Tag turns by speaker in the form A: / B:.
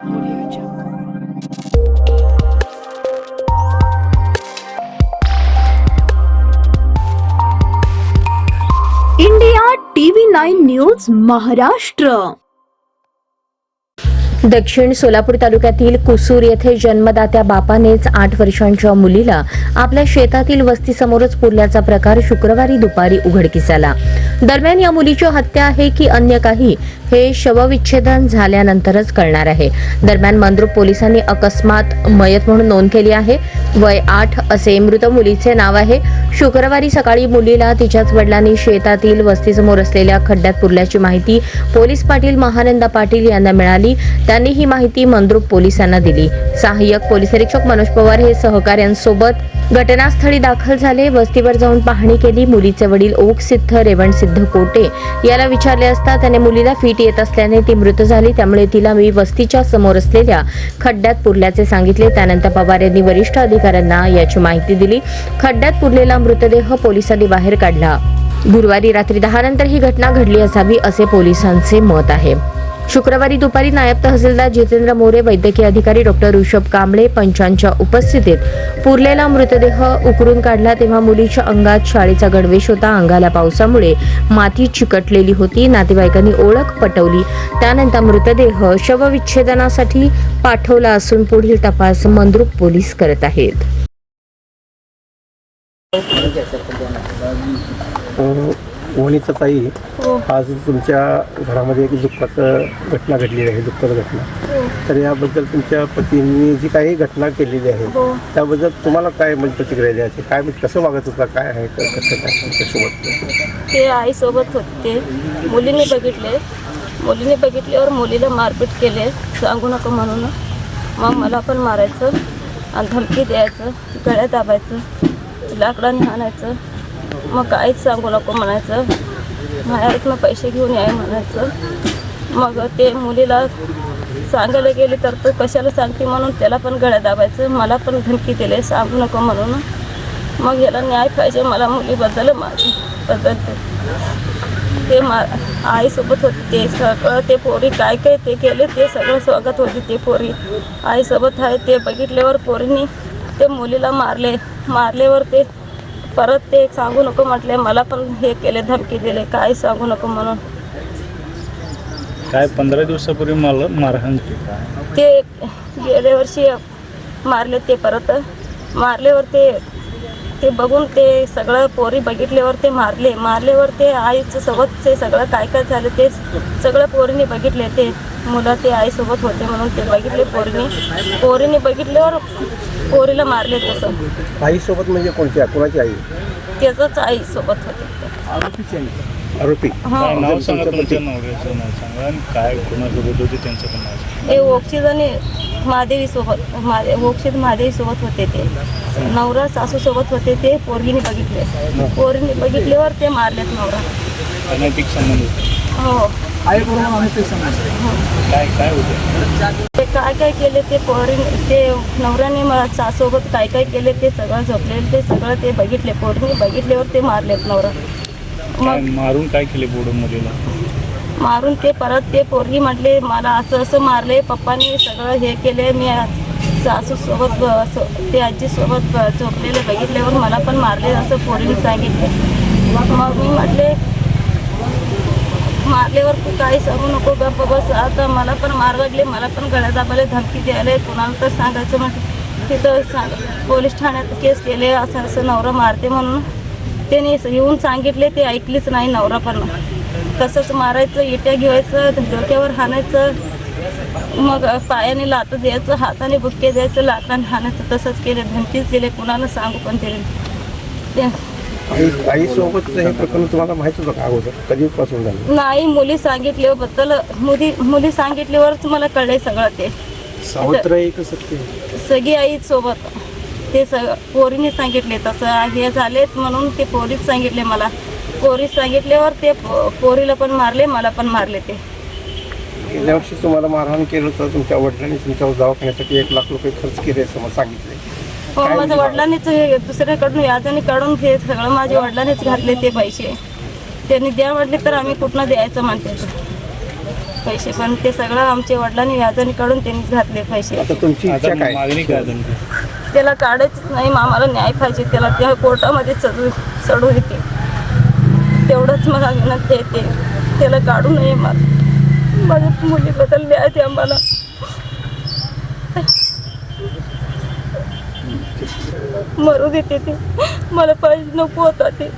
A: Audio Jungle.
B: India TV nine news Maharashtra
C: दक्षिण सोलापूर तालुक्यातील कुसूर येथे जन्मदात्या बापानेच आठ वर्षांच्या मुलीला आपल्या शेतातील वस्तीसमोरच पुरल्याचा प्रकार शुक्रवारी दुपारी उघडकीस आला दरम्यान या मुलीची हत्या आहे की अन्य काही हे शवविच्छेदन झाल्यानंतरच कळणार आहे. दरम्यान मंद्रुप पोलिसांनी अकस्मात मयत म्हणून नोंद केली आहे. वय आठ असे मृत मुलीचे नाव आहे. शुक्रवारी सकाळी मुलीला तिच्याच वडिलांनी शेतातील वस्तीसमोर असलेल्या खड्ड्यात पुरल्याची माहिती पोलीस पाटील महानंदा पाटील यांना मिळाली. त्यांनी ही माहिती मंद्रुप पोलिसांना दिली. सहाय्यक पोलीस निरीक्षक मनोज पवार हे सहकाऱ्यांसोबत घटनास्थळी दाखल झाले. वस्तीवर जाऊन पाहणी केली. मुलीचे वडील ओक सिद्ध रेवण सिद्ध कोटे याला विचारले असता त्याने मुलीला फिट येत असल्याने ती मृत झाली. त्यामुळे तिला मी वस्तीच्या समोर असलेल्या खड्ड्यात पुरल्याचे सांगितले. त्यानंतर पवार यांनी वरिष्ठ अधिकाऱ्यांना याची माहिती दिली. खड्ड्यात पुरलेला मृतदेह पोलिसांनी बाहेर काढला. गुरुवारी रात्री दहा नंतर ही घटना घडली असावी असे पोलिसांचे मत आहे. शुक्रवारी दुपारी नायब तहसीलदार जितेंद्र मोरे वैद्यकीय अधिकारी डॉक्टर ऋषभ कांबळे पंचांच्या उपस्थितीत पुरलेला मृतदेह उकरून काढला तेव्हा मुलीच्या अंगात शाळेचा गणवेश होता. अंगाला पावसामुळे माती चिकटलेली होती. नातेवाईकांनी ओळख पटवली. त्यानंतर मृतदेह शवविच्छेदनासाठी पाठवला असून पुढील तपास मंद्रुप पोलीस करत आहेत.
D: वणीचं ताई आज तुमच्या घरामध्ये एक दुःखाचं घटना घडलेली आहे दुःखद घटना. तर याबद्दल तुमच्या पतींनी जी काही घटना केलेली आहे त्याबद्दल तुम्हाला काय म्हणजे प्रतिक्रिया द्यायची? काय म्हणजे कसं वागत होता? काय आहे? क- कसं काय तुमच्यासोबत
E: ते आईसोबत होते. ते मुलीने बघितले. मुलीने बघितल्यावर मुलीला मारपीट केले. सांगू नको म्हणून. मग मला पण मारायचं आणि धमकी द्यायचं गळ्यात दाबायचं लाकडाने हाणायचं. मग काहीच सांगू नको म्हणायचं. माझ्यातनं पैसे घेऊन याय म्हणायचं. मग ते मुलीला सांगायला गेले तर तो कशाला सांगते म्हणून त्याला पण गळ्या दाबायचं. मला पण धमकी दिले सांगू नको म्हणून. मग याला न्याय पाहिजे मला मुलीबद्दल माझी ते मा आईसोबत होते ते सगळं ते पोरी काय काय ते केले ते सगळं स्वागत होते ते पोरी. आईसोबत आहे ते बघितल्यावर पोरींनी ते मुलीला मारले. मारल्यावर ते परत ते सांगू नको म्हटले मला पण हे केले धमकी दिले काय सांगू नको म्हणून.
F: काय पंधरा दिवसापूर्वी मला मारहाण
E: ते गेल्या वर्षी मारले ते परत. मारल्यावर ते ते बघून ते सगळं पोरी बघितल्यावर ते मारले. मारल्यावर ते आईचं सोबत ते सगळं काय काय झालं ते सगळं पोरीने बघितले. ते मुलं ते आईसोबत होते म्हणून ते बघितले पोरीने. पोरीने बघितल्यावर पोरीला मारले तसं.
D: आईसोबत म्हणजे कोणत्या? कोणाची आई?
E: त्याचंच आईसोबत होते.
D: आरोपी.
F: काय नाव सांगा
D: तुमच्या
F: तुमच्या नवऱ्याचं नाव सांगा आणि काय कोणासोबत होते त्यांचं पण नाव सांगा.
E: ते ओक्षित आणि महादेवी सोबत महादे ओक्षित महादेवी सोबत होते ते. नवरा सासू सोबत होते ते पोरगीने बघितले. पोरीने बघितल्यावर ते मारलेत नवरा.
F: अनैतिक संबंध होते.
E: हो.
F: काय काय होते?
E: ते काय काय केले ते पोरी ते नवऱ्याने मला सासोबत काय काय केले ते सगळं झोपलेले ते सगळं ते बघितले. पोरीने बघितल्यावर ते मारलेत नवरा.
F: काय
E: मग
F: मारून काय केले पुढं मुलीला?
E: मारून ते परत ते पोरगी म्हटले मला असं असं मारले पप्पाने सगळं हे केले मी सासू सोबत असं ते आजी सोबत झोपलेले बघितल्यावर मला पण मारले असं पोरीने सांगितले. मग मी म्हटले मारल्यावर तू काही सांगू नको गप्प बस आता मला पण मार लागले मला पण गळ्या दाबायला धमकी द्यायला कुणाला तर सांगायचं म्हटलं. तिथं सांग पोलीस ठाण्यात केस केले असं असं नवरा मारते म्हणून त्याने येऊन सांगितले ते ऐकलीच नाही नवरा पण तसंच मारायचं इट्या घ्यायचं डोक्यावर हाणायचं मग पायाने लात द्यायचं हाताने बुक्के द्यायचं लाकडाने हाणायचं तसंच केले धमकीच दिले कुणाला सांगू पण दिले ते
D: आई आईसोबतचं हे प्रकरण तुम्हाला माहीत होतं का अगोदर? कधीपासून झालं?
E: नाही मुली सांगितल्याबद्दल मुली मुली सांगितल्यावरच मला कळलंय सगळं ते.
D: सावत्र
E: सगळी आई सोबत. ते सग पोरीने सांगितले तसं हे झालेत म्हणून ते पोरीच सांगितले मला. पोरी सांगितल्यावर ते पोरीला पण मारले मला पण मारले ते.
D: गेल्या वर्षी तुम्हाला मारहाण केलं होतं तुमच्या वडिलांनी तुमच्यावर दवाखान्यासाठी एक लाख रुपये खर्च केले असं मला सांगितले
E: हो माझ्या वडिलांनीच हे दुसऱ्याकडून व्याजाने काढून हे सगळं माझ्या वडिलांनीच घातले ते पैसे. त्यांनी द्या म्हटले तर आम्ही कुठनं द्यायचं म्हणते. पैसे पण ते सगळं आमच्या वडिलांनी व्याजाने काढून त्यांनीच घातले पैसे.
D: आता तुमची इच्छा काय?
F: मागणी काय तुमची?
E: त्याला काढायचंच नाही मग आम्हाला न्याय पाहिजे. त्याला त्या कोर्टामध्ये चढू चढू येते. तेवढंच मला विनंती येते त्याला काढू नये मला माझ्या मुलीबद्दल न्याय द्या मला मरू देते ते. मला पाहिजे नको होता ते.